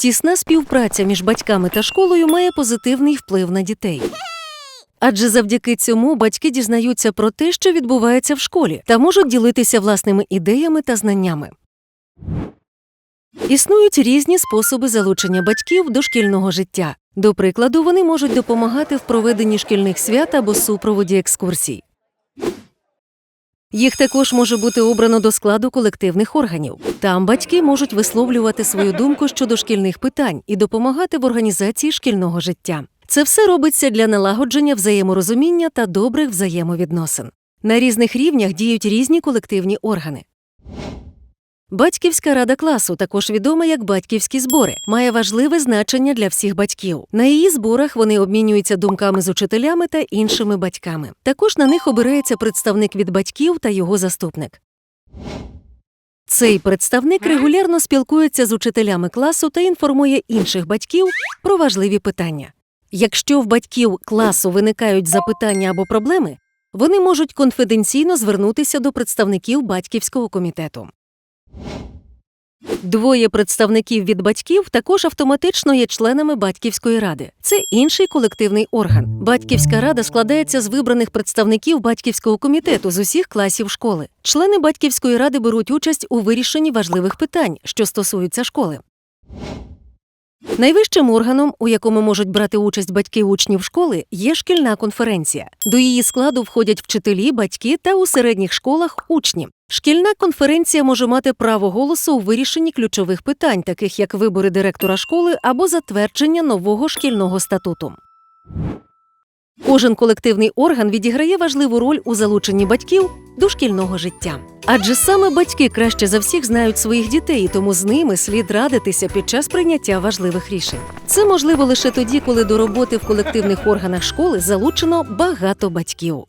Тісна співпраця між батьками та школою має позитивний вплив на дітей. Адже завдяки цьому батьки дізнаються про те, що відбувається в школі, та можуть ділитися власними ідеями та знаннями. Існують різні способи залучення батьків до шкільного життя. До прикладу, вони можуть допомагати в проведенні шкільних свят або супроводі екскурсій. Їх також може бути обрано до складу колективних органів. Там батьки можуть висловлювати свою думку щодо шкільних питань і допомагати в організації шкільного життя. Це все робиться для налагодження взаєморозуміння та добрих взаємовідносин. На різних рівнях діють різні колективні органи. Батьківська рада класу, також відома як батьківські збори, має важливе значення для всіх батьків. На її зборах вони обмінюються думками з учителями та іншими батьками. Також на них обирається представник від батьків та його заступник. Цей представник регулярно спілкується з учителями класу та інформує інших батьків про важливі питання. Якщо в батьків класу виникають запитання або проблеми, вони можуть конфіденційно звернутися до представників батьківського комітету. Двоє представників від батьків також автоматично є членами батьківської ради. Це інший колективний орган. Батьківська рада складається з вибраних представників батьківського комітету з усіх класів школи. Члени батьківської ради беруть участь у вирішенні важливих питань, що стосуються школи. Найвищим органом, у якому можуть брати участь батьки учнів школи, є шкільна конференція. До її складу входять вчителі, батьки та у середніх школах учні. Шкільна конференція може мати право голосу у вирішенні ключових питань, таких як вибори директора школи або затвердження нового шкільного статуту. Кожен колективний орган відіграє важливу роль у залученні батьків до шкільного життя. Адже саме батьки краще за всіх знають своїх дітей, і тому з ними слід радитися під час прийняття важливих рішень. Це можливо лише тоді, коли до роботи в колективних органах школи залучено багато батьків.